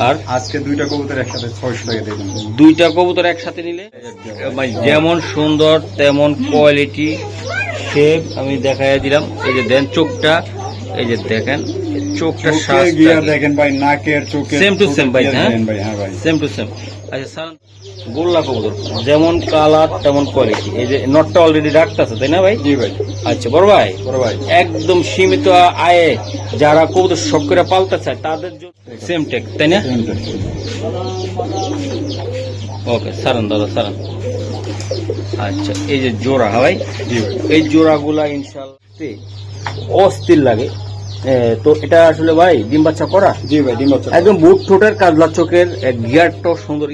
আর আজকে দুইটা কবুতর একসাথে ছয়শো টাকা দিয়ে দুইটা কবুতর একসাথে নিলে? যেমন সুন্দর তেমন কোয়ালিটি শেপ আমি দেখাই দিলাম। এই যে দেন চোখটা এই যে দেখেন চোখটা দেখেন ভাই নাকের চোখের সেম টু সেম ভাই, হ্যাঁ? ভাই হ্যাঁ ভাই। সেম টু সেম আচ্ছা স্যার গোল্লা কবুতর। যেমন কালার তেমন কোয়ালিটি এই যে নটটা অলরেডি রাখতেছে তাই না ভাই? জি ভাই। আচ্ছা বড় ভাই। বড় ভাই। একদম সীমিত আয়ে যারা কবুতর শখ করে পালতে চায় তাদের জন্য সেম টেক তাই না? ওকে সারান দাদা সারান। আচ্ছা এই যে জোড়া হ্যাঁ ভাই। এই জোড়াগুলা ইনশাল্লাহ অস্থির লাগে। তো এটা আসলে ভাই ডিম বাচ্চা করা? জি ভাই ডিম বাচ্চা একদম বুট ঠোঁটের কাজলা চোখের গিয়ারটাও সুন্দর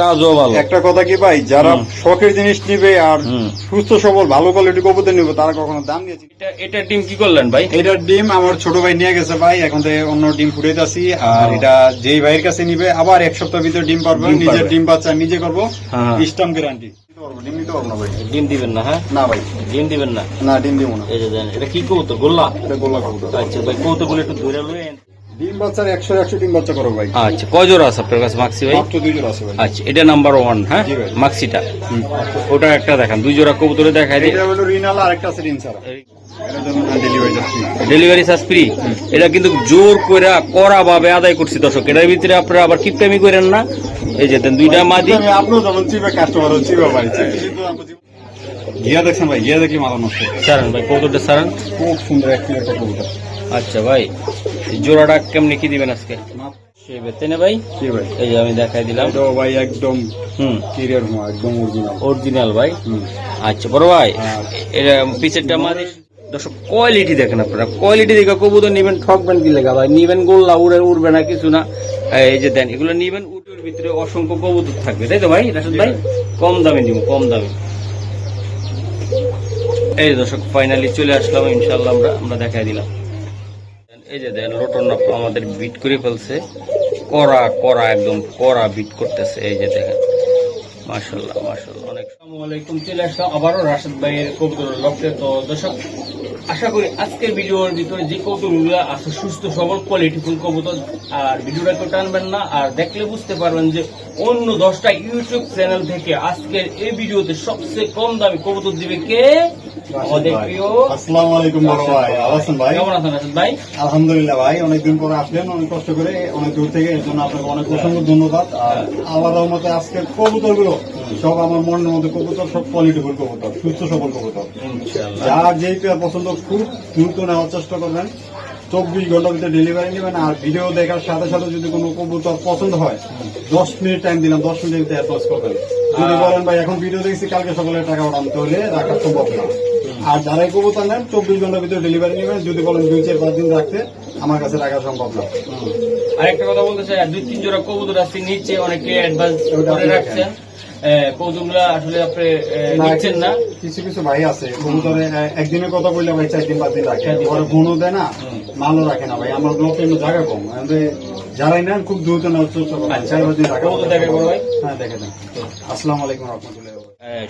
কাজও ভালো। একটা কথা কি ভাই যারা শখের জিনিস নিবে আর সুস্থ সবল ভালো কোয়ালিটি কবুতর নিবে তারা কখনো দাম দিয়েছে? এটা এটা ডিম কি করলেন ভাই? এটার ডিম আমার ছোট ভাই নিয়ে গেছে ভাই এখন থেকে অন্য ডিম ফুটে ফুটাইতেছি আর এটা যেই ভাইয়ের কাছে নিবে আবার এক সপ্তাহ ভিতরে ডিম পারবে নিজের ডিম বাচ্চা নিজে করব হ্যাঁ। স্টাম গ্যারান্টি ডিম নিতে পারব না ভাই। ডিম দিবেন না হ্যাঁ? না ভাই। ডিম দিবেন না? না ডিম দিব না। এই যে দেন এটা কি কবুতর? গোল্লা? এটা গোলা কবুতর। আচ্ছা ভাই কবুতরগুলো একটু ধরে ডিম বাচ্চার একশো একশো ডিম বাচ্চা করো ভাই। আচ্ছা কয় জোড়া আছে আপনার কাছে মাক্সি ভাই? মাত্র দুই জোড়া আছে ভাই। আচ্ছা এটা নাম্বার ওয়ান হ্যাঁ? মাক্সিটা। ওটা একটা দেখান দুই জোড়া কবুতরে দেখাই দিই। এটা হলো রিনাল আর একটা আছে রিনসারা ডেলিভারি চার্জ ফ্রি এটা কিন্তু জোর করে করা ভাবে আদায় করছি দর্শক। এটার ভিতরে আপনারা আবার কিপটামি করেন না। এই যে দেন দুইটা মাদি। আপনিও চিপে কাস্টমার চিপে গিয়া দেখছেন ভাই গিয়া দেখলে মাথা নষ্ট সারান ভাই কবুতরটা সারান? খুব সুন্দর একটি একটা কবুতর আচ্ছা ভাই জোড়াটা কেমনি কি দিবেন আজকে? ভাই? কি ভাই? এই যে আমি দেখাই দিলাম। ভাই একদম হুম। ক্লিয়ার হওয়া একদম অরিজিনাল। অরিজিনাল ভাই? আচ্ছা বড় ভাই। এটা পিছেরটা মাদি দর্শক কোয়ালিটি দেখেন আপনারা। কোয়ালিটি দেখে কবুতর নিবেন ঠকবেন কি লেগা ভাই? নিবেন গোল্লা উড়ে উড়বে না কিছু না। এই যে দেন এগুলো নিবেন উটের ভিতরে অসংখ্য কবুতর থাকবে। তাই তো ভাই রাশেদ ভাই? কম দামে দিব কম দামে। এই দর্শক ফাইনালি চলে আসলাম ইনশাল্লাহ আমরা আমরা দেখাই দিলাম। এই যে দেন লোটন আমাদের বিট করে ফেলছে। কড়া কড়া একদম, কড়া বিট করতেছে, এই যে দেখেন। মার্শাল্লাহ মার্শাল্লাহ অনেক আসসালামু আলাইকুম, চলে আসলাম আবারও রাশেদ ভাইয়ের কবুতর লক্ষ্যে। তো দর্শক আশা করি আজকের ভিডিওর ভিতরে যে কবুতরগুলো আছে সুস্থ সবল কোয়ালিটিফুল কবুতর আর ভিডিওটা কেউ টানবেন না আর দেখলে বুঝতে পারবেন যে অন্য দশটা ইউটিউব চ্যানেল থেকে আজকের এই ভিডিওতে সবচেয়ে কম দামি কবুতর দিবে কে? আমাদের প্রিয় আসসালামু আলাইকুম বড় ভাই। ভালো ভাই। কেমন আছেন রাশেদ ভাই? আলহামদুলিল্লাহ ভাই অনেকদিন পরে আসলেন অনেক কষ্ট করে অনেক দূর থেকে এর জন্য আপনাকে অনেক অসংখ্য ধন্যবাদ। আর আল্লাহ রহমতে আজকের কবুতরগুলো সব আমার মনের মধ্যে কবুতর সব কোয়ালিটিফুল কবুতর সুস্থ সবল কবুতর। যার যেই পেয়ার পছন্দ খুব দ্রুত নেওয়ার চেষ্টা করবেন। চব্বিশ ঘণ্টার ভিতরে ডেলিভারি নেবেন আর ভিডিও দেখার সাথে সাথে যদি কোনো কবুতর পছন্দ হয় দশ মিনিট টাইম দিলাম দশ মিনিটের ভিতরে অ্যাডভান্স করবেন। যদি বলেন ভাই এখন ভিডিও দেখছি কালকে সকালে টাকা ওঠান তাহলে রাখা সম্ভব না। আর যারাই কবুতর নেন চব্বিশ ঘণ্টার ভিতরে ডেলিভারি নেবেন। যদি বলেন দুই চার পাঁচ দিন রাখতে আমার কাছে রাখা সম্ভব না। আরেকটা কথা বলতে চাই দুই তিন জোড়া কবুতর আছে নিচে অনেকে অ্যাডভান্স করে আপনি রাখছেন আসলে আপনি নিচ্ছেন না? কিছু কিছু ভাই আছে। কবুতরে একদিনের কথা বললে ভাই চার দিন পাঁচ দিন রাখে। ওরা গুণও দেয় না মালও রাখে না ভাই। আমার ব্লকে জায়গা কম। যারাই নেন খুব দ্রুত নেওয়ার চেষ্টা করেন আচ্ছা। চার পাঁচ দিন রাখা কবুতর দেখে ভাই? হ্যাঁ দেখে দেন আসসালামু আলাইকুম রহমতুল্লাহ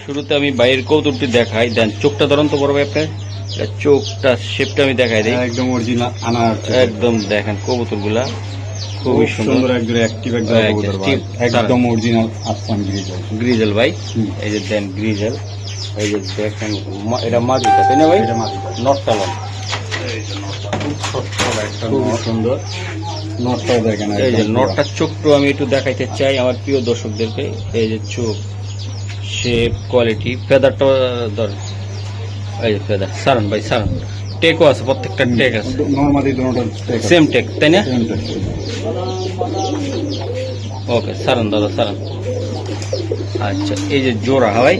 শুরুতে আমি বাইরের কৌতুকটি দেখাই। দেন চোখটা ধরুন তো বড় ভাই আপনার। চোখটা শেপটা আমি দেখাই দিই। একদম অরিজিনাল আনা একদম দেখেন কবুতরগুলা খুবই সুন্দর। একদম অ্যাক্টিভ একদম হ্যাঁ, একদম অরিজিনাল আসাম গ্রিজল গ্রিজেল ভাই এই যে দেন গ্রিজেল এই যে দেখেন এটা মাদিটা তাই না ভাই? এটা মাদিটা। নটটা সুন্দর। নটটাও দেখেন এই যে নটটার চোখটা আমি একটু দেখাইতে চাই আমার প্রিয় দর্শকদেরকে। এই যে চোখ শেপ কোয়ালিটি ফেদারটা ধর এই সারান ভাই সারান। টেকও আছে প্রত্যেকটা টেক আছে। নর্মালি সেম টেক তাই না? ওকে সারান দাদা সারান। আচ্ছা এই যে জোড়া ভাই?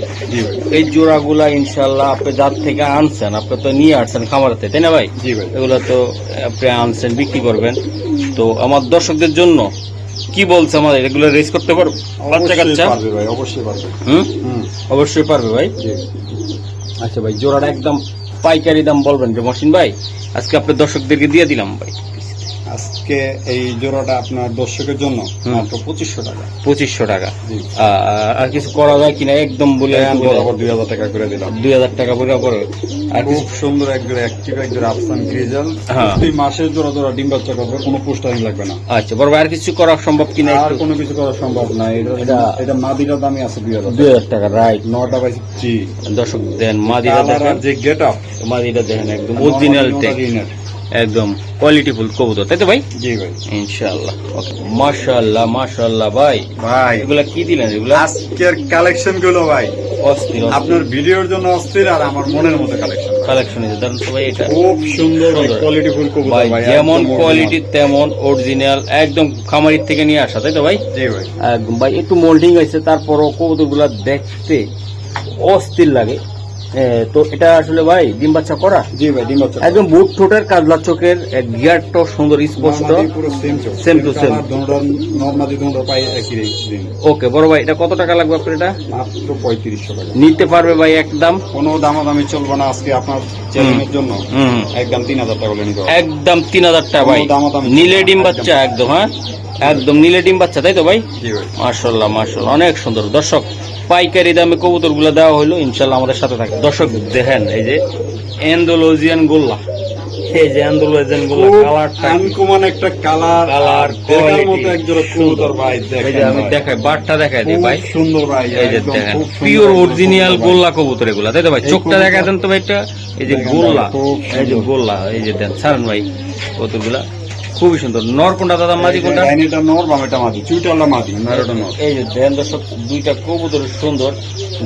এই জোড়াগুলা ইনশাল্লাহ আপনি যার থেকে আনছেন আপনি তো নিয়ে আসছেন খামারতে তাই না ভাই? এগুলো তো আপনি আনছেন বিক্রি করবেন। তো আমার দর্শকদের জন্য কি বলছে আমাদের? এগুলো রেস করতে পারব? বাচ্চা অবশ্যই কাচ্চা পারবে ভাই অবশ্যই পারবে। হুম? অবশ্যই পারবে ভাই? আচ্ছা ভাই জোড়াটা একদম পাইকারি দাম বলবেন যে মসিন ভাই? আজকে আপনার দর্শকদেরকে দিয়ে দিলাম ভাই। আজকে এই জোড়াটা আপনার দর্শকের জন্য। মাত্র পঁচিশশো টাকা। পঁচিশশো টাকা। আর কিছু করা যায় কিনা একদম বলে বরাবর দুই হাজার টাকা করে দিলাম। দুই হাজার টাকা করে খুব সুন্দর একজন অ্যাক্টিভ একজন আফসান গ্রিজাল হ্যাঁ। প্রতি মাসে জোড়া জোড়া ডিম বাচ্চা করবে কোনো পোস্টারিং লাগবে না। আচ্ছা বড় ভাই আর কিছু করা সম্ভব কিনা আর কোনো কিছু করা সম্ভব না। এটা এটা- এটা মাদিটার দামই আছে দুই হাজার দুই হাজার টাকা। রাইট নটা বাই জি দর্শক দেন মাদিরা দেখেন। যে গেট আপ মাদিরা দেখেন একদম অরিজিনাল টেক একদম কোয়ালিটি ফুল কবুতর তাই তো ভাই? জি ভাই। ইনশাআল্লাহ। ওকে মাশাআল্লাহ মাশাআল্লাহ ভাই। ভাই। এগুলা কি দিলেন এগুলা? আজকের কালেকশনগুলো ভাই। অস্থির আপনার ভিডিওর জন্য অস্থির আর আমার মনের মতো কালেকশন কালেকশন আছে ধরেন তো ভাই এটা খুব সুন্দর সুন্দর। কোয়ালিটি ফুল কবুতর ভাই যেমন কোয়ালিটি তেমন অরিজিনাল একদম খামারির থেকে নিয়ে আসা তাই তো ভাই? জি ভাই। একদম ভাই একটু মোল্ডিং আছে তারপরও কবুতরগুলা দেখতে অস্থির লাগে। তো এটা আসলে ভাই ডিম বাচ্চা করা? জি ভাই ডিম বাচ্চা একদম বুট ঠোঁটের কাজলা চোখের গিয়ারটাও সুন্দর স্পষ্ট। সেম একই রেঞ্জ ওকে বড় ভাই এটা কত টাকা লাগবে আপনার এটা? মাত্র পঁয়ত্রিশশো টাকা। নিতে পারবে ভাই একদম। কোনো দামাদামি চলবে না আজকে আপনার চ্যালেঞ্জের জন্য। একদম তিন হাজার টাকা নিতে একদম তিন হাজার টাকা ভাই। নীলে ডিম বাচ্চা একদম হ্যাঁ? একদম নীলে ডিম বাচ্চা তাই তো ভাই? মার্শাল্লাহ মার্শাল্লাহ অনেক সুন্দর। দর্শক পাইকারি দামে কবুতরগুলো দেওয়া হলো ইনশাল্লাহ আমাদের সাথে থাকে দর্শক দেখেন এই যে এন্ডোলজিয়ান গোল্লা। এই যে এন্ডোলজিয়ান গোল্লা কালারটা আনকমন একটা কালার কালার দেখার মতো একজোড়া কবুতর ভাই এই যে আমি দেখাই বারটা দেখাই দিই ভাই। সুন্দর ভাই এই যে দেখেন খুব পিওর অরিজিনাল গোল্লা কবুতর এগুলা তাই তো ভাই? চোখটা দেখা দেন তো ভাই একটা এই যে গোল্লা এই যে গোল্লা এই যে দেন ছাড়েন ভাই কতগুলা খুবই সুন্দর। নর কোনটা দাদা মাদি কোনটা? ডাইনিটা নর বামেটা মাদি চুইটাল্লা মাদি নারোটা নর। এই যে দেন দর্শক দুইটা কবুতর সুন্দর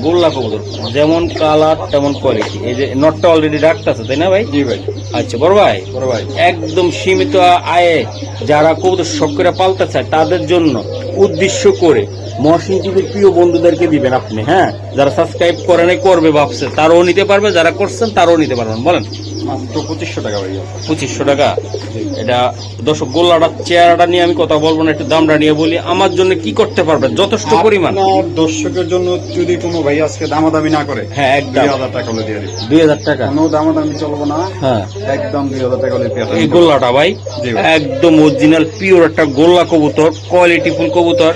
গোল্লা কবুতর। যেমন কালার তেমন কোয়ালিটি এই যে নটটা অলরেডি ডাকতেছে তাই না ভাই? জি ভাই। আচ্ছা বড় ভাই। বড় ভাই। একদম সীমিত আয়ে যারা কবুতর শখ করে পালতে চায় তাদের জন্য উদ্দেশ্য করে মহসিন টিভির প্রিয় বন্ধুদেরকে দিবেন আপনি হ্যাঁ? যারা সাবস্ক্রাইব করে নাই করবে ভাবছে। তারাও নিতে পারবে যারা করছেন তারাও নিতে পারবেন। বলেন। মাত্র পঁচিশশো টাকা ভাই পঁচিশশো টাকা? এটা দর্শক গোল্লাটা চেয়ারটা নিয়ে আমি কথা বলব না একটু দামটা নিয়ে বলি। আমার জন্য কি করতে পারবেন? যথেষ্ট পরিমাণ। দর্শকের জন্য যদি কোনো ভাই আজকে দামাদামি না করে হ্যাঁ দুই একদম হাজার টাকা দিয়ে দিবে দুই হাজার টাকা? কোনো দামাদামি চলবো না। হ্যাঁ। একদম দুই হাজার টাকা এই গোল্লাটা ভাই? একদম অরিজিনাল পিওর একটা গোল্লা কবুতর কোয়ালিটি ফুল কবুতর।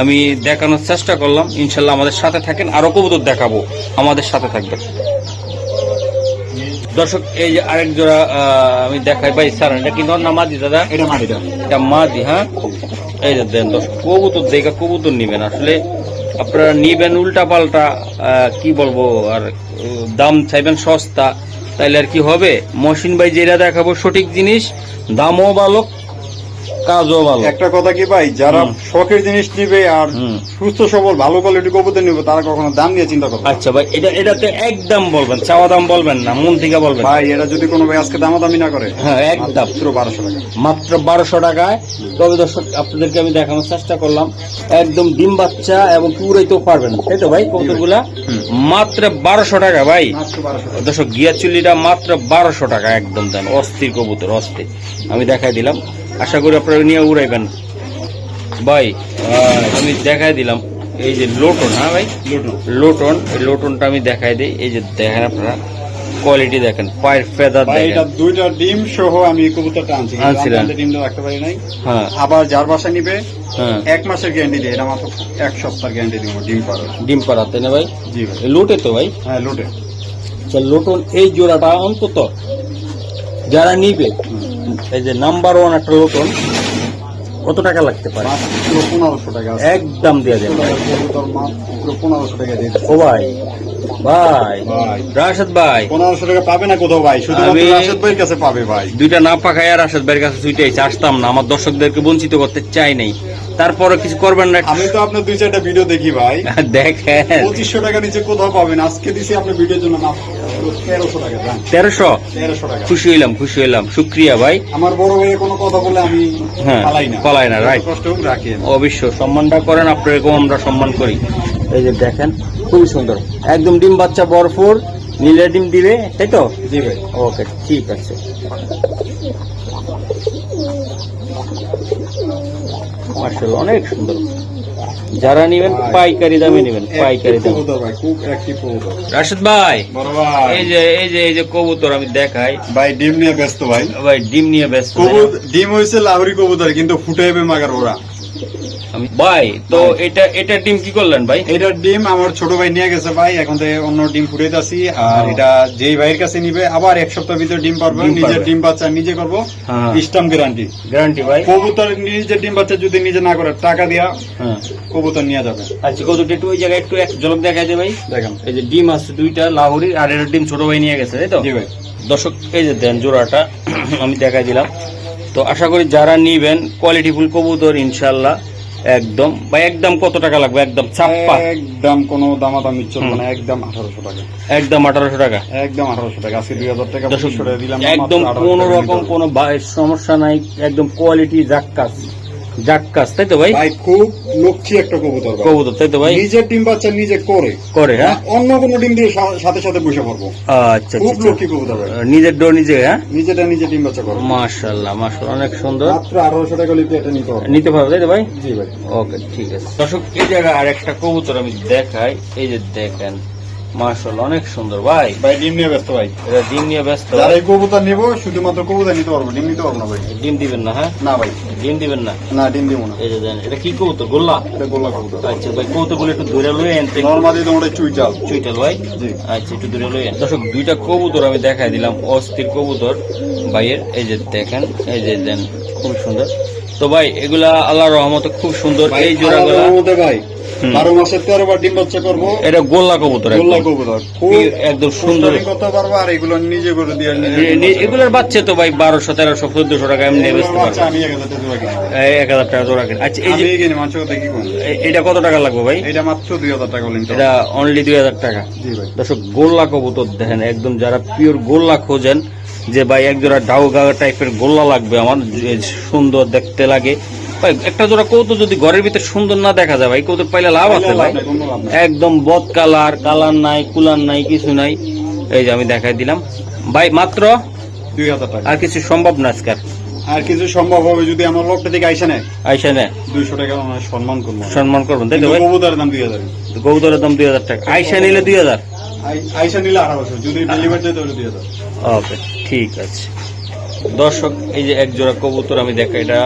আমি দেখানোর চেষ্টা করলাম। ইনশাল্লাহ আমাদের সাথে থাকেন। আরও কবুতর দেখাবো। আমাদের সাথে থাকবেন। দর্শক এই যে আরেক জোড়া আমি দেখাই। ভাই স্যার এটা কি নর না মাদি দাদা? এটা মাটিটা এটা। মাদি হ্যাঁ? এই যে দেন দর্শক কবুতর দেখে কবুতর নিবেন। আসলে আপনারা নিবেন উল্টা পাল্টা কি বলব আর দাম চাইবেন সস্তা তাইলে আর কি হবে? মহসিন ভাই যেটা দেখাবো সঠিক জিনিস দামও ভালো কাজও ভালো। একটা কথা কি ভাই যারা শখের জিনিস নিবে আর সুস্থ সবল ভালো কোয়ালিটি কবুতর নিবে তারা কখনো দাম নিয়ে চিন্তা করবে আচ্ছা ভাই এটা এটাতে একদম বলবেন চাওয়া দাম বলবেন না মন থেকে বলবেন। ভাই এটা যদি কোনো ভাই আজকে দামাদামি না করে হ্যাঁ একদম মাত্র বারোশো টাকা। মাত্র বারোশো টাকায়। তবে দর্শক আপনাদেরকে আমি দেখানোর চেষ্টা করলাম একদম ডিম বাচ্চা এবং পুরাইতেও পারবেন তাই তো ভাই কবুতরগুলা। মাত্র বারোশো টাকা ভাই। দর্শক গিয়া চুল্লিটা মাত্র বারোশো টাকা একদম দেন অস্থির কবুতর অস্থির। আমি দেখাই দিলাম আশা করি আপনারা নিয়ে উড়াইবেন। ভাই আমি দেখাই দিলাম। এই যে লোটন হ্যাঁ ভাই? লুটুন। লোটন এই লোটনটা আমি দেখাই দিই। এই যে দেখেন আপনারা কোয়ালিটি দেখেন পায়ের ফেদার ভাই এটা দুইটা ডিম সহ আমি কবুতরটা আনছি। আপনাদের ডিমটা রাখতে পারি নাই হ্যাঁ। আবার যার বাসা নিবে হ্যাঁ। এক মাসের গ্যারান্টি দিয়ে এটা মাত্র এক সপ্তাহ গ্যারান্টি দিব ডিম পাড়ার। ডিম পাড়াতে না ভাই? জি ভাই। লোটে তো ভাই? হ্যাঁ লোটে। আচ্ছা, লোটন এই জোড়াটা অন্তত যারা নিবে এই যে নাম্বার ওয়ান একটা লোটন কত টাকা লাগতে পারে? পনেরোশো টাকা একদম দিয়ে কবুতর মাত্র পনেরোশো টাকা দিয়ে ও ভাই ভাই ভাই। রাশেদ ভাই। পনেরোশো টাকা পাবে না কোথাও ভাই? শুধুমাত্র রাশেদ ভাইয়ের কাছে পাবে ভাই। দুইটা না পাখায় আর রাশেদ ভাইয়ের কাছে ছুটে আসতাম না। আমার দর্শকদেরকে বঞ্চিত করতে চাই নাই। তারপরে কিছু করবেন না। আমি তো আপনার দুই চারটা ভিডিও দেখি ভাই। দেখেন। পঁচিশশো টাকা নিচে কোথাও পাবেন। আজকে দিছি আপনার ভিডিওর জন্য তেরোশো খুশি হইলাম খুশি হইলাম। শুক্রিয়া ভাই। আমার বড় ভাইয়ের কোনো কথা বলে আমি হ্যাঁ, পালাই না। আমি। অবশ্য সম্মানটা করেন আপনাদেরকেও আমরা সম্মান করি। এই যে দেখেন খুবই সুন্দর। একদম ডিম বাচ্চা ভরপুর নীলে ডিম দিবে তাই তো? দিবে। ওকে ঠিক আছে। অনেক সুন্দর। যারা নিবেন পাইকারি দামে নিবেন পাইকারি দামে। কবুতর ভাই খুব অ্যাক্টিভ কবুতর। রাশেদ ভাই এই যে এই যে এই যে কবুতর আমি দেখাই। ভাই ডিম নিয়ে ব্যস্ত ভাই। ভাই ডিম নিয়ে ব্যস্ত। কবুতর ডিম হয়েছে লাহরি কবুতর কিন্তু ফুটাইবে মাগার ওরা। আমি ভাই তো এটা এটা ডিম কি করলেন ভাই? এটার ডিম আমার ছোট ভাই নিয়ে গেছে ভাই এখন থেকে অন্য ডিম ফুটাইতেছি আর এটা যেই ভাইয়ের কাছে নিবে আবার এক সপ্তাহ ভিতরে ডিম পারবে নিজের ডিম বাচ্চা নিজে করব। গ্যারান্টি গ্যারান্টি ভাই। কবুতর নিজের ডিম বাচ্চা যদি নিজে না করে টাকা দিয়া হ্যাঁ। কবুতর নিয়ে যাবে। আচ্ছা একটু ওই জায়গায় একটু এক ঝলক দেখাই দে ভাই। দেখেন। এই যে ডিম আছে দুইটা লাহোরি আর এর ডিম ছোট ভাই নিয়ে গেছে তাই তো? জি ভাই। দর্শক এই যে দেন জোড়াটা আমি দেখাই দিলাম। তো আশা করি যারা নিবেন কোয়ালিটিফুল কবুতর ইনশাল্লাহ একদম বা একদম কত টাকা লাগবে? একদম ছাপ্পা। একদম কোনো দামাদামি চলবে। না একদম আঠারোশো টাকা। একদম আঠারোশো টাকা। একদম আঠারোশো টাকা। আজকে দুই হাজার টাকা দিলাম একদম মাত্র 1800 কোন রকম কোনো সমস্যা নাই একদম কোয়ালিটি জাক্কাস জাক্কাস তাই তো ভাই? ভাই খুব লক্ষ্মী একটা কবুতর কবুতর তাই তো ভাই? নিজের ডিম বাচ্চা নিজে করে। করে হ্যাঁ? অন্য কোনো ডিম দিয়ে সাথে সাথে বসে পড়ব। আচ্ছা খুব আচ্ছা। লক্ষ্মী কবুতর ভাই। নিজের ডো নিজে হ্যাঁ? নিজেটা নিজে ডিম বাচ্চা অনেক সুন্দর। মাত্র আঠারোশো টাকা লিখে এটা নিতে নিতে পারবে তাই তো ভাই? জি ভাই। ওকে ঠিক আছে। দর্শক এই জায়গায় আর একটা কবুতর আমি দেখাই। এই যে দেখেন মাশাল্লাহ অনেক সুন্দর। ভাই ভাই ডিম নিয়ে ব্যস্ত ভাই। এটা ডিম নিয়ে ব্যস্ত। যারা এই কবুতর নেব শুধুমাত্র কবুতর নিতে পারব ডিম নিতে পারব না ভাই। ডিম দিবেন না হ্যাঁ? না ভাই। ডিম দিবেন না? না ডিম দিব না। এই যে দেন এটা কি কবুতর? গোল্লা? এটা গোল্লা কবুতর। আচ্ছা ভাই কবুতরগুলো একটু ধরে লই আনতে নর্মালি তোমরা চুইটাল চুইটাল ভাই? জি। আচ্ছা একটু দূরে আন। দর্শক দুইটা কবুতর আমি দেখাই দিলাম অস্থির কবুতর ভাইয়ের। এই যে দেখেন এই যে দেন খুব সুন্দর। তো ভাই এগুলা আল্লাহর রহমতে খুব সুন্দর। এই আলাদার মধ্যে ভাই বারো মাসে তেরো বার ডিম বাচ্চা করব। এটা গোল্লা কবুতর গোল্লা কবুতর। একদম সুন্দর। করতে পারব আর এগুলো নিজে করে দিয়ে এগুলোর বাচ্চা তো ভাই বারোশো তেরোশো চোদ্দশো টাকা এমনি বেচতে পারবে আমি এক হাজার টাকা জোড়া কিনি। জোড়া। আচ্ছা এই যে মাংস কথা কি কোন এটা কত টাকা লাগবে ভাই? এটা মাত্র দুই হাজার টাকা বলেন এটা অনলি দুই হাজার টাকা। জি ভাই। দর্শক গোল্লা কবুতর দেখেন একদম যারা পিওর গোল্লা খোঁজেন যে ভাই এক জোড়া ডাউ গাগা টাইপের গোল্লা লাগবে আমার সুন্দর দেখতে লাগে। ভাই একটা জোড়া কৌতুক যদি ঘরের ভিতরে সুন্দর না দেখা যায় ভাই কৌতুক পাইলে লাভ আছে ভাই। একদম বদ কালার কালার নাই কুলার নাই কিছু নাই। এই যে আমি দেখাই দিলাম। ভাই মাত্র দুই হাজার টাকা। আর কিছু সম্ভব না আজকাল আর কিছু সম্ভব হবে যদি আমার লোকটা থেকে আইসা নেয়। আইসা নে দুইশো টাকা সম্মান করব। সম্মান করবেন তাই তো কিন্তু দাম দুই হাজার। কবুতরের দাম দুই হাজার টাকা। আইসা নিলে দুই হাজার? আইসা নিলে আঠারোশো যদি ডেলিভারি দেয় তাহলে দুই হাজার ওকে ঠিক আছে। দর্শক এই যে এক জোড়া কবুতর আমি দেখা এটা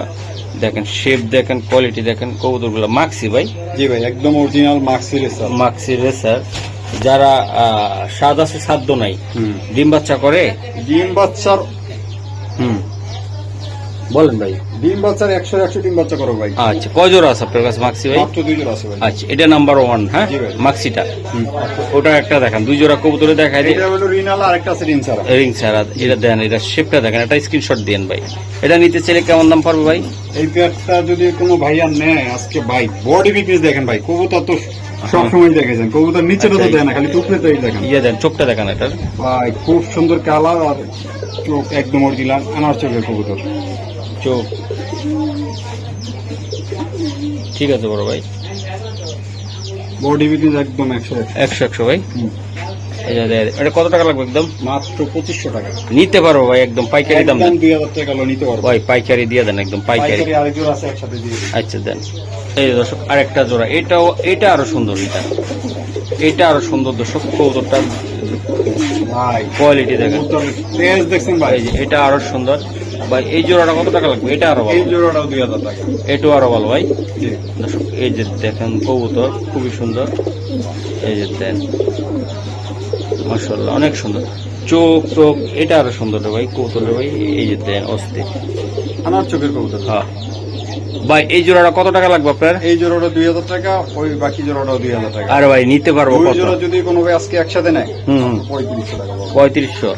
দেখেন শেপ দেখেন কোয়ালিটি দেখেন কবুতরগুলো মাক্সি ভাই। জি ভাই একদম অরিজিনাল মার্কসি রেসার মাক্সি রেসার যারা স্বাদ আছে সাধ্য নাই। ডিম বাচ্চা করে? ডিম বাচ্চার হুম। বলেন ভাই। ডিম বাচ্চার একশো একশো ডিম বাচ্চা করো ভাই। আচ্ছা কয় জোড়া আছে আপনার কাছে মাক্সি ভাই? মাত্র দুই জোড়া আছে ভাই। আচ্ছা এটা নাম্বার ওয়ান হ্যাঁ। মাক্সিটা ওটা একটা দেখান দুই জোড়া কবুতরে দেখাই দিই। এটা হলো রিনাল আর একটা আছে রিং ছাড়া। এটা দেন এটা শেপটা দেখেন এটা স্ক্রিনশট দেন ভাই। এটা নিতে চাইলে কেমন দাম পারবে ভাই? এই পেয়ারটা যদি কোনো ভাইয়া নেয় আজকে ভাই বডি বিপিস দেখেন ভাই কবুতর তো সব সময় দেখেছেন কবুতর নিচেটা তো আচ্ছা, দেয় না খালি দেখেন। ইয়ে দেন চোখটা দেখান এটার। ভাই খুব সুন্দর কালার আর চোখ একদম অরিজিনাল আনার চোখের কবুতর। চোখ। ঠিক আছে বড় ভাই। বডি বিপিস একদম একশো একশো। একশো ভাই। এটা কত টাকা লাগবে একদম? মাত্র পঁচিশশো টাকা। নিতে পারব ভাই একদম পাইকারি দাম দুই হাজার টাকা নিতে পারব। ভাই পাইকারি দিয়ে দেন একদম পাইকারি। আচ্ছা দেন। এই দর্শক আরেকটা জোড়া। এটাও এটা আরও সুন্দর এটা। এটা আরও সুন্দর দর্শক কৌতরটা ভাই কোয়ালিটি দেখেন। এটা আরও সুন্দর। ভাই এই জোড়াটা কত টাকা লাগবে? এটা আরও এই ভালো জোড়াটাও দুই হাজার টাকা। এটাও আরও ভালো ভাই। দর্শক এই যে দেখেন কবুতর খুবই সুন্দর। এই যে দেন। মার্শাল্লাহ অনেক সুন্দর। চোখ টোখ এটা আরও সুন্দর রে ভাই কবুতর ভাই। এই যে দেন অস্থির। আনার চোখের কবুতর। হ্যাঁ। ভাই এই জোড়াটা কত টাকা লাগবে আপনার? এই জোড়াটা দুই হাজার টাকা ওই বাকি জোড়াটাও দুই হাজার টাকা। আরে ভাই নিতে পারব কত? জোড়া যদি কোনো ভাই আজকে একসাথে নেয় হুম পঁয়ত্রিশশো টাকা পঁয়ত্রিশশো?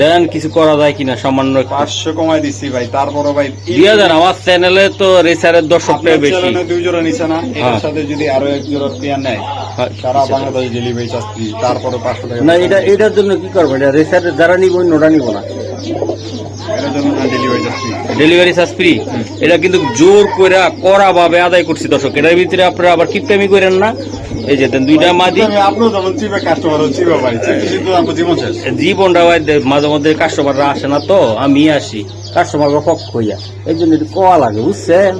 দেন কিছু করা যায় কিনা? সামান্য পাঁচশো কমাই দিচ্ছি ভাই তারপরও ভাই দিয়ে দেন আমার চ্যানেলে তো রেসারের দর্শকটাই বেশি। দুই জোড়া নিছে না হ্যাঁ। এটার সাথে যদি আরও এক জোড়া পেয়ার নেয় হ্যাঁ, সারা বাংলাদেশ ডেলিভারি ফ্রি তারপরে পাঁচশো টাকা না এটা এটার জন্য কি করব? এটা রেসারের যারা নিব ওটা নিব না। ডেলিভারি চার্জ ফ্রি এটা কিন্তু জোর করে করা ভাবে আদায় করছি দর্শক। এটার ভিতরে আপনারা আবার কিপটামি করেন না? এই যেতেন দুইটা মাদি। জীবনটা মাঝে মধ্যে কাস্টমাররা আসে না তো আমি আসি। কাস্টমার পক্ষ হইয়া। এই জন্য কয়া লাগে বুঝছেন?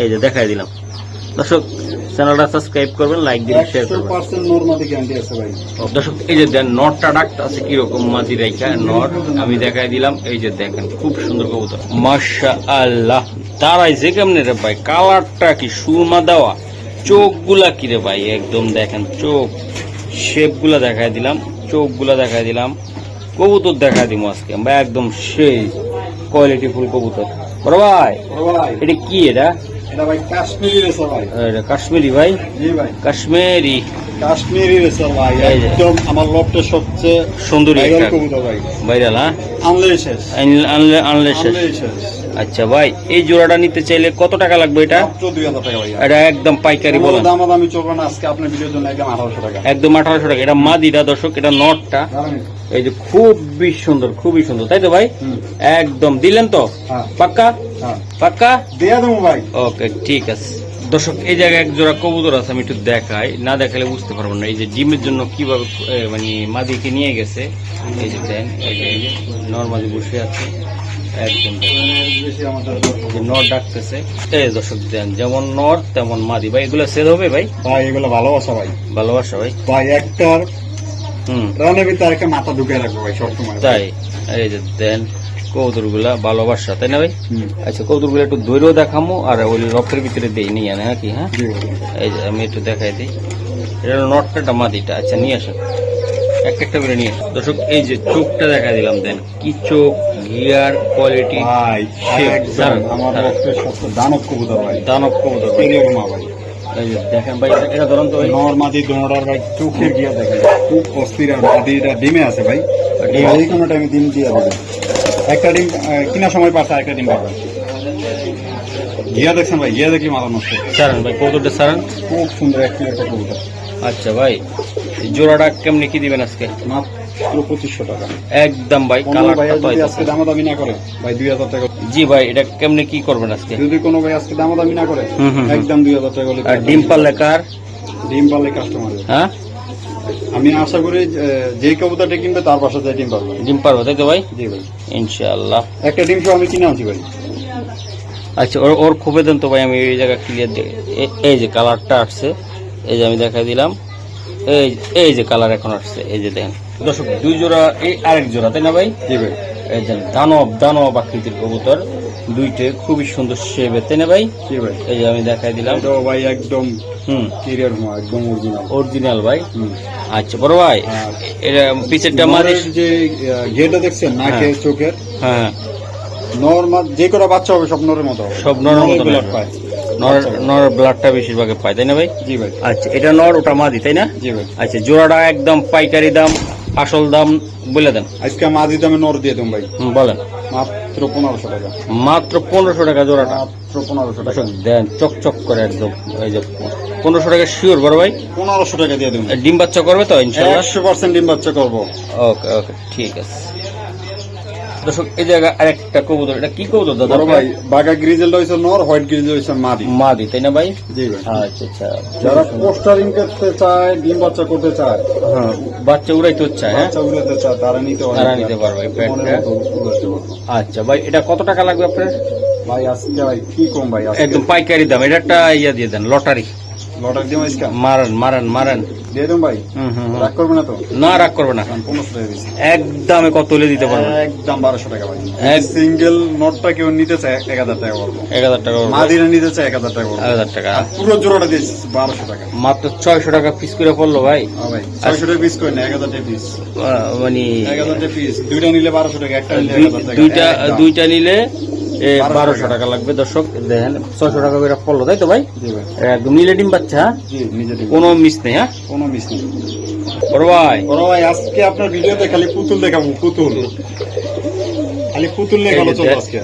এই যে দেখাই দিলাম। দর্শক চ্যানেলটা সাবস্ক্রাইব করবেন লাইক দিবেন শেয়ার করবেন। দর্শক এই যে দেন নটটা ডাকতে আছে কীরকম মাদি রেখা নট আমি দেখাই দিলাম এই যে দেখেন খুব সুন্দর কবুতর। মাশা আল্লাহ দাঁড়াইছে কেমনে রে ভাই? কালারটা কি সুরমা দেওয়া? চোখগুলা কি রে ভাই? একদম দেখেন চোখ শেপগুলা দেখাই দিলাম চোখগুলা দেখাই দিলাম। কবুতর দেখাই দিব আজকে ভাই একদম সেই কোয়ালিটি ফুল কবুতর। বড় ভাই। এটা কি এটা? এটা ভাই কাশ্মীরি রেসার ভাই। এটা কাশ্মীরি ভাই? জি ভাই। কাশ্মীরি। কাশ্মীরি রেসার ভাই একদম আমার সবচেয়ে সুন্দরী ভাইরাল একটা। কবুতর ভাই। ভাইরাল হ্যাঁ? আনলে শেষ। আনলে- আনলে আনলে শেষ। আচ্ছা ভাই এই জোড়াটা নিতে চাইলে কত টাকা লাগবে এটা? এটা একদম পাইকারি কোনো বলেন। দামাদামি চলবে না আজকে আপনার ভিডিওর জন্য একদম আঠারোশো টাকা। একদম আঠারোশো টাকা। এটা মাদিটা দর্শক এটা নটটা। এই যে খুবই সুন্দর খুবই সুন্দর। তাই তো ভাই? একদম। দিলেন তো? হ্যাঁ। পাক্কা? পাক্কা? দিয়ে দেবো ভাই। ওকে ঠিক আছে। দর্শক এই জায়গায় এক জোড়া কবুতর আছে আমি একটু দেখাই। না দেখালে বুঝতে পারব না। এই যে ডিমের জন্য কীভাবে মানে মাদিকে নিয়ে গেছে এই যে দেন নর্মালি বসে আছে একদম নর ডাকতেছে। এই দর্শক দেন যেমন নর তেমন মাদি। ভাই এগুলো সেল হবে ভাই? ভাই এগুলো ভালোবাসা ভাই। ভালোবাসা ভাই? ভাই একটার হুম। রানের ভিতরে একটা মাথা ঢুকে রাখব ভাই সবসময়। তাই এই যে দেন কৌতুরগুলা ভালোবাসা তাই না ভাই? আচ্ছা কৌতুরগুলা একটু দৈর্য দেখামো আর ওই রফের ভিতরে দেই নিয়ে আনে হ্যাঁ? কি হ্যাঁ এই যে আমি একটু দেখাই দিই। এটা নটটা মাদিটা। আচ্ছা নিয়ে আসেন একটা একটা করে নিয়ে। দর্শক এই যে চোখটা দেখা দিলাম দেন। কি চোখ গিয়ার কোয়ালিটি। রক্তের দানব কবুতর ভাই। দানব কবুতর ভাই। দেখেন ভাই এটা- ধরুন তো নর্মাদি দোনোটার ভাই চোখের গিয়া দেখেন খুব অস্থির আর মাদিটা ডিমে আছে ভাই। ডিম কোনো টাইমে ডিম দিয়ে দেবে। একটা ডিম কিনা সময় পাশে একটা ডিম পাবে গিয়া দেখছেন ভাই গিয়া দেখলে মাথা নষ্ট। সারান ভাই কৌতুরটা সারান। খুব সুন্দর একটি একটা কবুতর। আচ্ছা ভাই জোড়াটা কেমনি কি দিবেন আজকে? মাত্র পঁচিশশো টাকা। একদম ভাই আজকে দামাদামি না করে ভাই দুই হাজার টাকা। জি ভাই এটা কেমনে কি করবেন আজকে? যদি কোনো ভাই আজকে দামাদামি না করে। একদম দুই হাজার টাকা আর ডিম পাল্লে কার? ডিম পারলে কাস্টমার হ্যাঁ? আমি আশা করি যে কবুতরটা কিনবে তার পাশে যায় ডিম পারবে। ডিম পারব তাই তো ভাই? জি ভাই। ইনশাআল্লাহ। একটা ডিম সহ আমি কিনে আনছি ভাই। আচ্ছা ওর ওর খুবই দেন তো ভাই আমি এই জায়গা ক্লিয়ার এই যে কালারটা আসছে এই যে আমি দেখাই দিলাম। এই এই যে কালার এখন আসছে এই যে দেখেন। দর্শক দুই জোড়া এই আরেক জোড়া তাই না ভাই? জি ভাই। এই যে দানব দানব আকৃতির কবুতর। দুইটে খুবই সুন্দর শেবে তাই না ভাই? জি ভাই। এই যে আমি দেখাই দিলাম। এটাও ভাই একদম হুম। ক্লিয়ার হুম একদম অরিজিনাল অরিজিনাল ভাই? হুম। আচ্ছা বড় ভাই হ্যাঁ। এটা পিছেরটা মারি যে গেটা দেখছেন নাকের চোখের? হ্যাঁ। নর্মাল যে কোনো বাচ্চা হবে সব নরের মতো সব নরের মতো ব্লাড পায়। নর নর ব্লাডটা বেশিরভাগ পায় তাই না ভাই? জি ভাই। আচ্ছা এটা নর ওটা মাদি তাই না? জি ভাই। আচ্ছা জোড়াটা একদম পাইকারি দাম। আসল দাম বলে দেন। আজকে মাদি দামে নর দিয়ে দেব ভাই। বলেন। মাত্র পনেরোশো টাকা। মাত্র পনেরোশো টাকা জোড়াটা। মাত্র পনেরোশো টাকা। দেন চকচক করে একদম এই যে পনেরোশো টাকা শিওর বড় ভাই। পনেরোশো টাকা দিয়ে দেবেন ডিম বাচ্চা করবে তো ইনশাল্লাহ? একশো পার্সেন্ট ডিম বাচ্চা করব। ওকে ওকে ঠিক আছে। দর্শক এই জায়গায় আরেকটা কবুতর। এটা কি কবুতর দাদা? ভাই বাঘা গ্রিজেল হয়েছে নর হোয়াইট গ্রিজেল মাদি। মাদি তাই না ভাই? জি ভাই। আচ্ছা আচ্ছা। যারা পোস্টারিং করতে চায় ডিম বাচ্চা করতে চায় হ্যাঁ বাচ্চা উড়াইতে হচ্ছে হ্যাঁ? বাচ্চা উড়াতে চায় তারা নিতে পারবে। তারা নিতে পারবে। আচ্ছা ভাই এটা কত টাকা লাগবে আপনার? ভাই আজকে ভাই কি কম ভাই? একদম পাইকারি দাম এটা একটা ইয়া দিয়ে দেন লটারি। লটার দিয়ে আজকে মারেন মারেন মারেন দিয়ে দেন ভাই। হুম হুম। হুম। রাগ করবে না তো? না রাগ করবে না। একদমে কত হলে দিতে পারবেন একদম বারোশো টাকা ভাই। এক- সিঙ্গেল নোটটা কেউ নিতে চায় এক হাজার টাকা বলব। এক হাজার টাকা। মাদিরা নিতে চায় এক হাজার টাকা এক হাজার টাকা। পুরো জোড়াটা দিয়েছি বারোশো টাকা। মাত্র ছয়শো টাকা পিস করে পড়ল ভাই। হ্যাঁ ভাই ছয়শো টাকা পিস করে না এক হাজার টাকা পিস মানে এক হাজার টাকা পিস দুইটা নিলে বারোশো টাকা একটা নিলে দুইটা দুইটা নিলে বারোশো টাকা। লাগবে দর্শক। দেখেন ছয়শো টাকা করে পড়ল তাই তো ভাই? একদম নিলে ডিম বাচ্চা হ্যাঁ? কোনো মিস নেই হ্যাঁ? কোনো মিস নেই। বড় ভাই। বড় ভাই আজকে আপনার ভিডিওতে খালি পুতুল দেখাবো পুতুল। খালি পুতুল নিয়ে আজকে।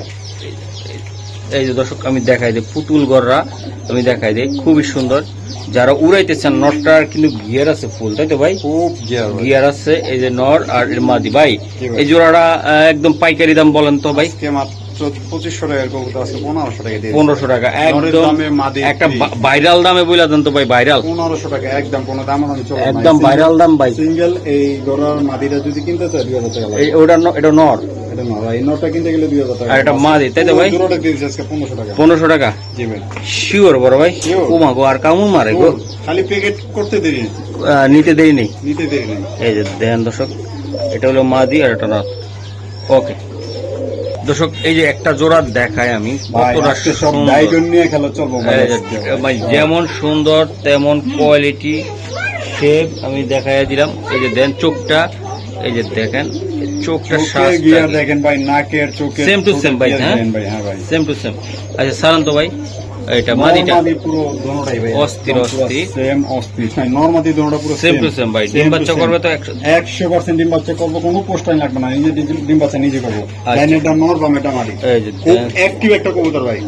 এই যে দর্শক আমি দেখাই দিই পুতুল গররা আমি দেখাই দিই খুবই সুন্দর। যারা উড়াইতে চান নটটার কিন্তু গিয়ার আছে ফুল তাই তো ভাই? খুব গিয়ার আছে এই যে নর আর এর মাদি ভাই। এই জোড়াটা একদম পাইকারি দাম বলেন তো ভাই। মাত্র পঁচিশশো টাকার কবুতর আজকে পনেরোশো টাকা দিয়ে পনেরোশো টাকা একদম দামে একটা ভাইরাল দামে বইলা দেন তো ভাই ভাইরাল। পনেরোশো টাকা একদম কোনো দাম। একদম ভাইরাল দাম ভাই। সিঙ্গেল এই গড়ার মাদিটা যদি কিনতে চাই দুই হাজার টাকা ওটা এটা নর। পনেরোশো টাকা। শিওর বড় ভাই. ও মা গো আর কামু মারে গো। খালি প্যাকেট করতে দেরি নিতে দেরি নেই। নিতে দেরি নেই। এই যে দেখেন দর্শক এটা হলো মাদি আর এটা নর। ওকে দর্শক এই যে একটা জোড়া দেখায় আমি কতটা যেমন সুন্দর তেমন কোয়ালিটি শেপ আমি দেখাই দিলাম। এই যে দেন চোখটা এই যে দেখেন চোখটা দেখেন ভাই নাকের চোখ সেম টু সেম ভাই, হ্যাঁ? ভাই হ্যাঁ সেম টু সেম আচ্ছা সারান্ত ভাই। এটা মাদিটা পুরো দোনোটাই ভাই। অস্থির, অস্থির। সেম অস্থির। হ্যাঁ নরমাদি দোনোটা পুরো সেম টু সেম ভাই ডিম বাচ্চা করবে তো একশো একশো পার্সেন্ট ডিম বাচ্চা করব কোনো পোস্টাইন লাগবে না। নিজে ডিম- বাচ্চা নিজে করব। লাইনেরটা নর এই যে খুব অ্যাক্টিভ একটা কবুতর ভাই।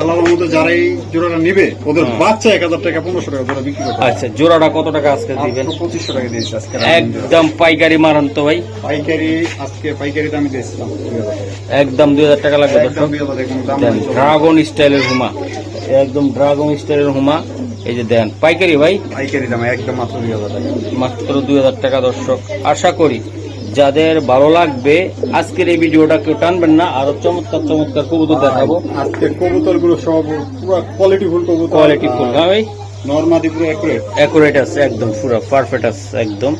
আল্লাহর মধ্যে যারা এই জোড়াটা নিবে ওদের হ্যাঁ। বাচ্চা এক হাজার টাকা পনেরোশো টাকা জোড়া বিক্রি করবে। আচ্ছা জোড়াটা কত টাকা আজকে দিবেন? পঁচিশশো টাকা দিয়েছি আজকে একদম পাইকারি মারান তো ভাই। পাইকারি আজকে পাইকারি দামে দিয়েছিলাম। একদম দুই হাজার টাকা লাগবে। ড্রাগন স্টাইলের হুমা একদম ড্রাগন স্টাইলের হুমা এই যে দেন পাইকারি ভাই। পাইকারি দামে একদম মাত্র দুই হাজার টাকা। মাত্র দুই হাজার টাকা দর্শক। আশা করি যাদের ভালো লাগবে আজকের এই ভিডিওটা কেউ টানবেন না। আরও চমৎকার চমৎকার কবুতর দেখাবো। আজকে কবুতরগুলো সব পুরো কোয়ালিটি ফুল কবুতর। কোয়ালিটি ফুল হ্যাঁ ভাই? নর্মাদি পুরো অ্যাকুরেট আছে একদম পুরো পারফেক্ট আছে একদম।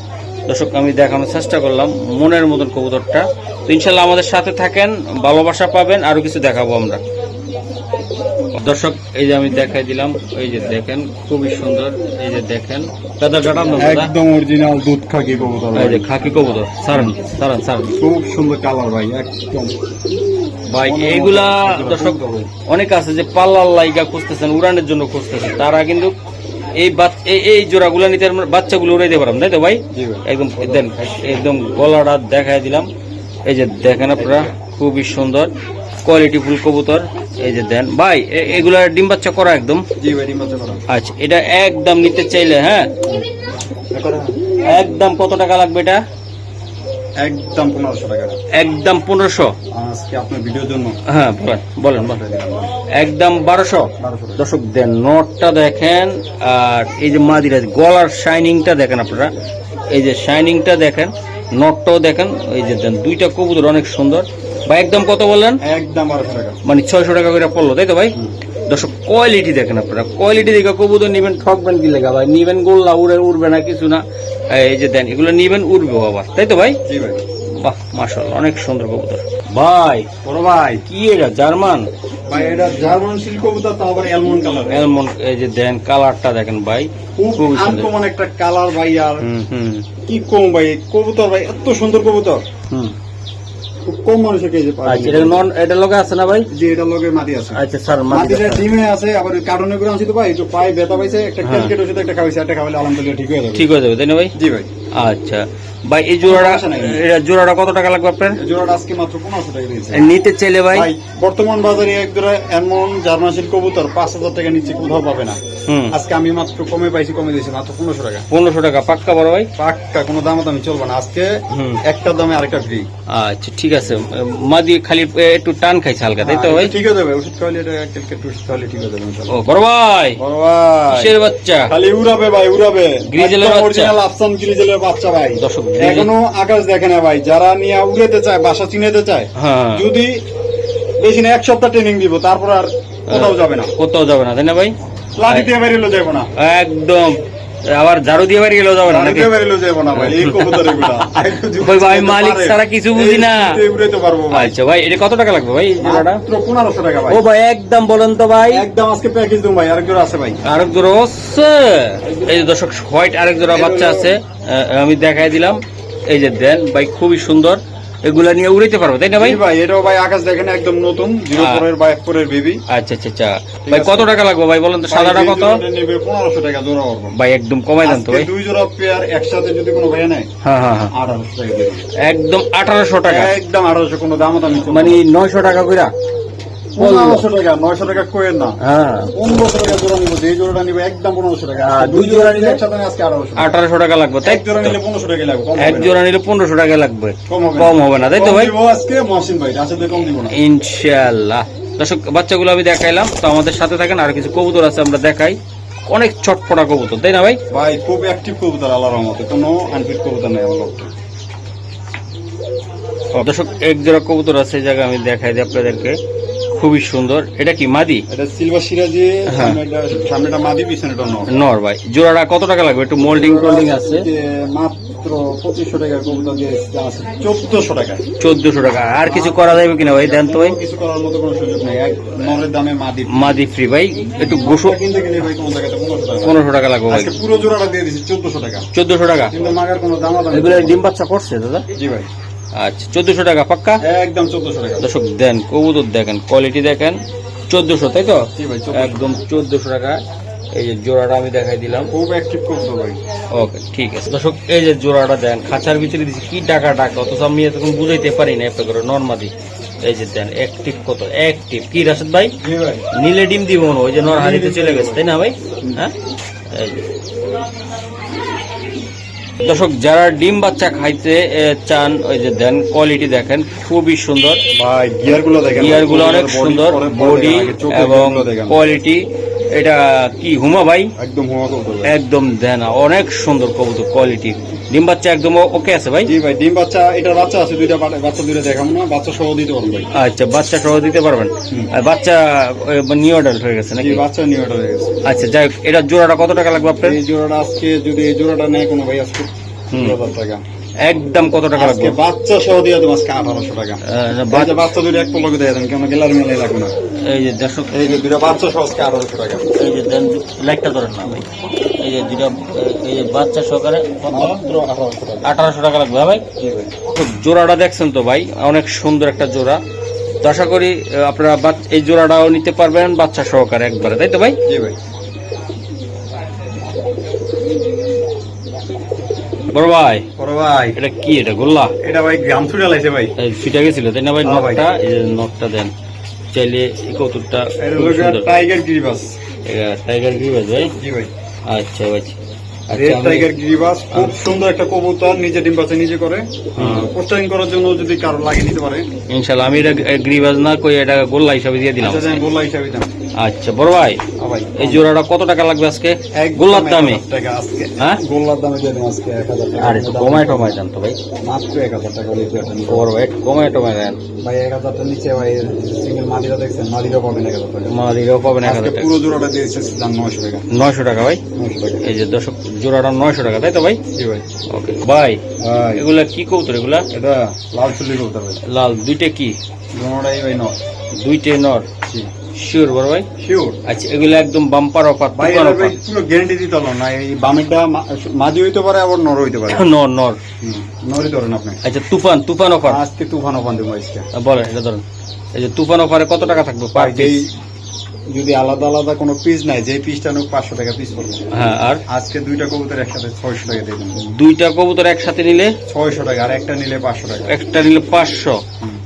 দর্শক আমি দেখানোর চেষ্টা করলাম মনের মতন কবুতরটা। তো ইনশাল্লাহ আমাদের সাথে থাকেন ভালোবাসা পাবেন আরও কিছু দেখাবো আমরা। দর্শক এই যে আমি দেখাই দিলাম এই যে দেখেন খুবই সুন্দর এই যে দেখেন। একদম অরিজিনাল দুধ খাকি কবুতর এই যে খাকি কবুতর। সারান সারান সারান খুব সুন্দর কালার ভাই একদম। ভাই এইগুলা দর্শক অনেক আছে যে পাল্লার লাইগা খুঁজতেছেন উড়ানের জন্য খুঁজতেছেন। তারা কিন্তু এই এই জোড়াগুলো নিতে আমরা বাচ্চাগুলো উড়াইতে পারলাম তাই তো ভাই? ভাই। একদম দেন একদম গলাটা দেখাই দিলাম। এই যে দেখেন আপনারা খুবই সুন্দর। কোয়ালিটি ফুল কবুতর এই যে দেন। ভাই এগুলা ডিম বাচ্চা করা একদম? জি ভাই ডিম বাচ্চা করা। আচ্ছা এটা একদম নিতে চাইলে হ্যাঁ? একদম কত টাকা লাগবে এটা? একদম পনেরোশো টাকা। একদম পনেরোশো? আজকে আপনার ভিডিওর জন্য। হ্যাঁ বলেন বলেন বলেন। একদম বারোশো? দর্শক দেন নটটা দেখেন আর এই যে মাদিরা গলার শাইনিংটা দেখেন আপনারা। এই যে শাইনিংটা দেখেন নটটাও দেখেন এই যে দেন দুইটা কবুতর অনেক সুন্দর। বা একদম কত বললেন? একদম বারোশো টাকা। মানে ছয়শো টাকা করে পড়ল তাই তো ভাই? দর্শক কোয়ালিটি দেখেন আপনারা কোয়ালিটি দেখে কবুতর নিবেন ঠকবেন কি লেখা ভাই? নিবেন গোল্লা উড়ে উড়বে না কিছু না। এই যে দেন এগুলো নিবেন উড়বেও আবার তাই তো ভাই? জি ভাই। বাহ মাশাআল্লাহ অনেক সুন্দর কবুতর। ভাই বড় ভাই কি এটা জার্মান? ভাই এটা জার্মান সিল্ক কবুতর তাও আবার অ্যালমন্ড কালার এই যে দেন কালারটা দেখেন ভাই খুব সুন্দর। আনকমন একটা কালার ভাই আর কি কম ভাই কবুতর ভাই এত সুন্দর কবুতর। হুম। খুব কম মানুষের কেজি পায় আচ্ছা এটা নন এটা লোকে আছে না ভাই? যে এটা লগে মাদি আছে। আচ্ছা স্যার মাটি ডিমে আছে আবার কার্টনে করে আনছি তো ভাই একটু পায়ে ব্যথা পাইছে একটা হ্যাঁ। ওষুধ একটা খাওয়াইছে একটা খাওয়ালে আলহামদুলিল্লাহ ঠিক হয়ে যাবে। ঠিক হয়ে যাবে তাই না ভাই? জি ভাই। আচ্ছা ভাই এই জোড়াটা এটা জোড়াটা কত টাকা লাগবে আপনার? জোড়াটা আজকে মাত্র পনেরোশো টাকা দিয়েছে। নিতে চাইলে ভাই? বর্তমান বাজারে এক জোড়া এমন জার্মান সিল্ক কবুতর পাঁচ হাজার টাকা নিচে কোথাও পাবে না। আজকে আমি মাত্র কমে পাইছি কমে দিয়েছি মাত্র পনেরোশো টাকা। পনেরোশো টাকা পাক্কা বড় ভাই? পাক্কা কোনো দাম দামি চলবে না। আজকে একটা দামে আরেকটা ফ্রি আচ্ছা ঠিক আছে। মা দিয়ে খালি একটু টান খাইছে হালকা তাই তো ভাই? ঠিক হয়ে যাবে ওষুধ খাওয়ালে এটা ক্যালকেট ওষুধ খাওয়ালে ঠিক হয়ে যাবে ও বড় ভাই! বড় ভাই! কিসের বাচ্চা? খালি উড়াবে ভাই উড়াবে। গ্রিজেলের বাচ্চা। অরিজিনাল আফসান গ্রিজেলের বাচ্চা ভাই। দর্শক, এখনও আকাশ দেখে না ভাই যারা নিয়ে উড়াতে চায় বাসা চিনাতে চায় হ্যাঁ। যদি বেশি না এক সপ্তাহ ট্রেনিং দিব তারপর আর কোথাও যাবে না। কোথাও যাবে না তাই না ভাই? লাঠি দিয়ে বেরিয়ে যাব না। একদম। আবার ঝাড়ু দিয়ে বাড়ি গেলেও যাবে না ভাই ভাই মালিক ছাড়া কিছু বুঝি না। পারব ভাই। আচ্ছা ভাই এটা কত টাকা লাগবে ভাই পনেরোশো টাকা ভাই। ও ভাই একদম বলেন তো ভাই। একদম আজকে প্যাকেজ দেবো ভাই আরেক জোড়া আছে ভাই। আরেক জোড়া হচ্ছে এই যে দর্শক হোয়াইট আরেক জোড়া বাচ্চা আছে। আমি দেখাই দিলাম। এই যে দেন ভাই খুবই সুন্দর। এগুলা নিয়ে উড়াইতে পারব তাই না ভাই? ভাই এটাও ভাই আকাশ দেখেন একদম নতুন জিরো হ্যাঁ। ফোরের বা এক ফোরের বেবি। আচ্ছা আচ্ছা আচ্ছা। ভাই কত টাকা লাগবে ভাই বলেন তো সাদাটা কত? নেবে পনেরোশো টাকা জোড়া করব ভাই একদম কমাই দেন তো ভাই। দুই জোড়া পেয়ার একসাথে যদি কোনো ভাই নেয় হ্যাঁ হ্যাঁ হ্যাঁ। আঠারোশো টাকা একদম আঠারোশো টাকা। একদম আঠারোশো কোনো দাম দামি মানে নয়শো টাকা কইরা পনেরোশো টাকা নয়শো টাকা কোয়েন না। হ্যাঁ। পনেরোশো টাকা জোড়া নিবো যে জোড়াটা নিবো একদম পনেরোশো টাকা। দুই দুই জোড়া জোড়া নিলে নিলে? একসাথে আজকে আঠারোশো আঠারোশো টাকা লাগবে তাই জোড়া নিলে পনেরোশো টাকা লাগবে এক জোড়া নিলে পনেরোশো টাকা লাগবে কম হবে না। তাই তো ভাই? আজকে মহসিন ভাই আসলে কম দিব না। ইনশাল্লাহ দর্শক বাচ্চাগুলো আমি দেখাইলাম তো আমাদের সাথে থাকেন আর কিছু কবুতর আছে আমরা দেখাই। অনেক ছটফটা কবুতর তাই না ভাই? ভাই খুব অ্যাক্টিভ কবুতর আল্লাহর রহমতে। কোনো আনফিট কবুতর নেই আমার লোকটা। দর্শক এক জোড়া কবুতর আছে এই জায়গায় আমি দেখাই দিই আপনাদেরকে। খুবই সুন্দর। এটা কি মাদি? এটা সিলভার সিরাজি। সামনেটা- মাদি পিছনেটা নর। নর ভাই। জোড়াটা কত টাকা লাগবে? একটু মোল্ডিং টোল্ডিং আছে। মাত্র পঁচিশশো টাকার কবুতর দিয়ে আছে চোদ্দশো টাকা। চোদ্দশো টাকা। আর কিছু করা যাবে কিনা ভাই? দেন তো ভাই। কিছু করার মতো কোনো সুযোগ নেই। নরের দামে মাদি মাদি ফ্রি ভাই। একটু গোসল কিনতে গেলে ভাই কোনো জায়গাতে পনেরোশো টাকা। লাগবে ভাই। পুরো জোড়াটা দিয়ে দিচ্ছি চোদ্দশো টাকা। চোদ্দশো টাকা। কিন্তু মাগার কোনো দাম এগুলো ডিম বাচ্চা করছে দাদা? জি ভাই। আচ্ছা চোদ্দশো টাকা পাক্কা? একদম চোদ্দশো টাকা। দর্শক দেন কবুতর দেখেন কোয়ালিটি দেখেন। চোদ্দশো তাই তো? ভাই একদম চোদ্দশো টাকা। এই যে জোড়াটা আমি দেখাই দিলাম। খুব অ্যাক্টিভ ভাই। ওকে ঠিক আছে। দর্শক এই যে জোড়াটা দেন খাঁচার ভিতরে দিচ্ছি কি টাকা টাকা অথচ আমি এতক্ষণ বুঝাইতে পারি না একটা করে নর্মাদি এই যে দেন অ্যাক্টিভ কত? অ্যাক্টিভ কি রাশেদ ভাই? নীলে ডিম দিব ওই যে নর হাড়িতে চলে গেছে তাই না ভাই। হ্যাঁ? এই যে। দর্শক যারা ডিম বাচ্চা খাইতে চান ওই যে দেন কোয়ালিটি দেখেন খুবই সুন্দর। ভাই গিয়ারগুলো দেখেন অনেক সুন্দর বডি এবং কোয়ালিটি এটা কি হুমা ভাই? একদম হুমা কবুতর একদম দেন অনেক সুন্দর কবুতর কোয়ালিটি ডিম বাচ্চা একদম ওকে আছে ভাই? জি ভাই ডিম বাচ্চা এটা বাচ্চা আছে দুইটা বাচ্চা দুইটা দেখাবো না বাচ্চা সহ দিতে পারব ভাই। আচ্ছা বাচ্চা সহ দিতে পারবেন। আর বাচ্চা নিউ অ্যাডাল্ট হয়ে গেছে নাকি? বাচ্চা নিয়ে অর্ডার হয়ে গেছে। আচ্ছা যাই হোক, এটার জোড়াটা কত টাকা লাগবে আপনার? এই জোড়াটা আজকে যদি এই জোড়াটা নেয় কোনো ভাই আজকে। হাজার টাকা। একদম কত টাকা লাগবে? বাচ্চা সহ দিয়ে দেবো আজকে আঠারোশো টাকা। আহ, না, এই বা- যে বাচ্চা দুইটা এক পলকে দিয়ে দেন কেন গেলার মেলে লাগবে না? এই যে দর্শক এই যে দুইটা বাচ্চা সহ আজকে আঠারোশো টাকা। এই যে দেন লাইটটা ধরেন না ভাই। এই যে দুটা এই যে বাচ্চা সহকারে আঠারোশো টাকা লাগবে হ্যাঁ ভাই? জোড়াটা দেখছেন তো ভাই অনেক সুন্দর একটা জোড়া। তো আশা করি আপনারা এই জোড়াটাও নিতে পারবেন বাচ্চা সহকারে একবারে তাই তো ভাই? জি ভাই। বড় ভাই বড় ভাই। এটা কি এটা গোল্লা? এটা ভাই গ্রাম ছুটে লাইছে ভাই। ফিটা গেছিল তাই না ভাই হ্যাঁ এই যে নটটা দেন চাইলে সুন্দর। টাইগার গিরিবাস। টাইগার গ্রিবাস ভাই। জি ভাই। আচ্ছা ভাই আচ্ছা রেড টাইগার গিরিবাস খুব সুন্দর একটা কবুতর নিজে ডিম বাচ্চা নিজে করে। পোস্টারিং করার জন্য যদি কারও লাগিয়ে নিতে পারে। ইনশাল্লাহ আমি এটা গ্রিবাস না কই এটা গোল্লা হিসাবে দিয়ে দিলাম। আচ্ছা বললা হিসাবে দেন আচ্ছা বড় ভাই হ্যাঁ এই জোড়াটা কত টাকা লাগবে আজকে? গোল্লার দামে? হ্যাঁ? গোল্লার দামে দিয়ে দেন আজকে এক হাজার টাকা। আরে কমায় টমায় দেন তো ভাই। মাত্র এক হাজার টাকা বড় ভাই কমায় টমায় দেন। ভাই এক হাজারটা নিচে ভাই সিঙ্গেল মাদিরা দেখছেন মাদিরা পাবেন এক হাজার টাকা। মাদিরাও পাবেন এক হাজার টাকা। পুরো জোড়াটা দিয়েছে দাম নয়শো টাকা। নয়শো টাকা ভাই? টাকা। এই যে দর্শক জোড়াটা নয়শো টাকা তাই তো ভাই? জি ভাই। ওকে ভাই এগুলা কি কৌতর এগুলা? এটা লাল চুল্লি কবুতর ভাই। লাল দুইটা কি? দোনোটাই ভাই নয় দুইটে নর? জি। শিওর বড় ভাই? শিওর আচ্ছা এগুলো একদম বাম্পার অফার ভাই অফার। পুরো গ্যারান্টি দিতে পারলাম না এই বামেরটা মা- মাদি হইতে পারে আবার নর হইতে পারে। নর নর। নরই ধরেন আপনি। আচ্ছা তুফান তুফান অফার? আজকে তুফান ওখান দেবো আজকে। বলেন এটা ধরুন। এই যে তুফান অফারে কত টাকা থাকবে? পার যেই যদি আলাদা আলাদা কোনো পিস নাই যে পিসটা নোক পাঁচশো টাকা পিস পড়বে। হ্যাঁ আর? আজকে দুইটা কবুতর একসাথে ছয়শো টাকা দিয়ে দুইটা কবুতর একসাথে নিলে? ছয়শো টাকা আর একটা নিলে পাঁচশো টাকা। একটা নিলে পাঁচশো?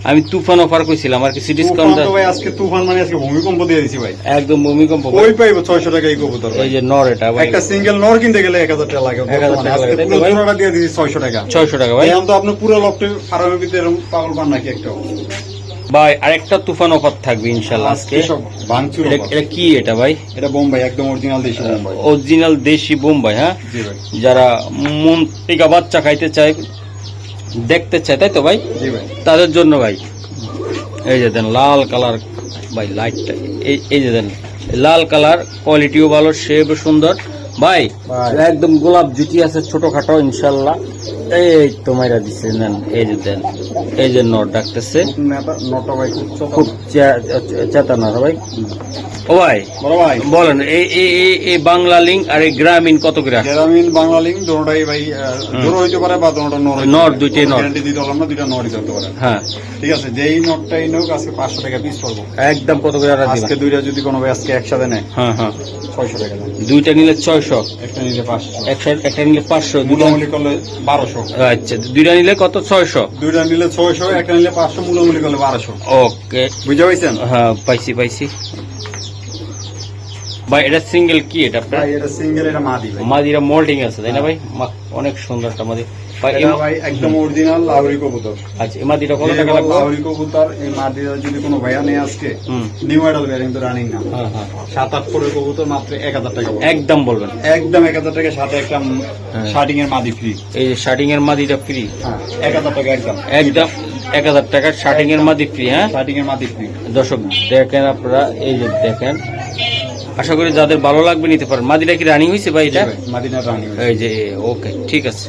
আমি তুফান অফার কইছিলাম আর কিছু ডিসকাউন্ট ভাই আজকে তুফান মানে আজকে ভূমিকম্প দিয়ে দিছি ভাই। একদম ভূমিকম্প ওই পাইবো ছয়শো টাকা এই কবুতর। এই যে নর এটা ভাই। একটা সিঙ্গেল নর কিনতে গেলে এক হাজার টাকা লাগে। 1000 টাকা লাগে, আজকে পুরো? জোড়াটা দিয়ে দিছি ছয়শো টাকা। ছয়শো টাকা ভাই। এখন তো আপনি পুরো লকটে ফার্মের ভিতরে পাগল পান নাকি একটা? ভাই আরেকটা তুফান অফার থাকবে ইনশাল্লাহ আজকে ভাঙচুর এটা- কি এটা ভাই? এটা বোম্বাই একদম অরিজিনাল দেশি বোম্বাই। অরিজিনাল দেশি বোম্বাই হ্যাঁ? যারা মন টিকা বাচ্চা খাইতে চায় দেখতে চায় তাই তো ভাই? তাদের জন্য ভাই। এই যে দেন লাল কালার ভাই লাইটটা এই এই যে দেন লাল কালার কোয়ালিটিও ভালো শেপ সুন্দর। ভাই ভাই। একদম গোলাপ জুটি আছে ছোটখাটো ইনশাল্লাহ এই দিচ্ছে নেন এই যে দেন এই যে নট ডাকতেছে। খুব চেতানার ভাই। ও ভাই ভাই। বলেন এই এই বাংলা লিঙ্ক আর এই গ্রামীণ কত করে গ্রামীণ বাংলা লিঙ্ক দুটোটাই ভাই হইতে পারে বা দুটোটা দুইটাই। গ্যারান্টি দিতে পারলাম না দুইটা ধরতে পারে। হ্যাঁ। ঠিক আছে যেই নটটাই নোক আজকে পাঁচশো টাকা পিস পড়ব একদম কত করে আজকে দুইটা যদি কোনো ভাই আজকে একসাথে নেয় হ্যাঁ হ্যাঁ। ছয়শো টাকা দুইটা নিলে ছয়শো। একটা নিলে পাঁচশো। একটা একটা নিলে পাঁচশো দুটো করলে বারো বারোশো। আচ্ছা দুইটা নিলে কত? ছয়শো? দুইটা নিলে ছয়শো একটা নিলে পাঁচশো মূলামূলি করলে বারোশো। ওকে। বুঝতে পারছেন? হ্যাঁ পাইছি পাইছি। ভাই এটা সিঙ্গেল কি এটা ভাই এটা সিঙ্গেল এটা মাদি ভাই। মাদিরা মোল্ডিং আছে তাই না ভাই? অনেক সুন্দর একটা মাদি। ভাই এটা এম- ভাই একদম অরিজিনাল লাউরি কবুতর। আচ্ছা এই মাদিটা কত টাকা লাগবে? লাউরি কবুতর এই মাদিরা যদি কোনো ভাইয়া নেই আজকে হুম। নিউ আইডল ভ্যারিয়েন্ট রানিং না। হ্যাঁ হ্যাঁ। সাত আট করে কবুতর মাত্র এক হাজার টাকা একদম বলবেন। একদম এক হাজার টাকা সাথে একটা হ্যাঁ। শার্টিং এর মাদি ফ্রি এই যে শার্টিং এর মাদিটা ফ্রি হ্যাঁ এক হাজার টাকা একদম। একদম এক হাজার টাকার শার্টিং এর মাদি ফ্রি হ্যাঁ? শার্টিং এর মাদি ফ্রি দর্শক দেখেন আপনারা এই যে দেখেন। আশা করি যাদের ভালো লাগবে নিতে পারেন। মাদিটা কি রানিং হয়েছে ভাই এটা? মাদিনা রানিং এই যে ওকে ঠিক আছে।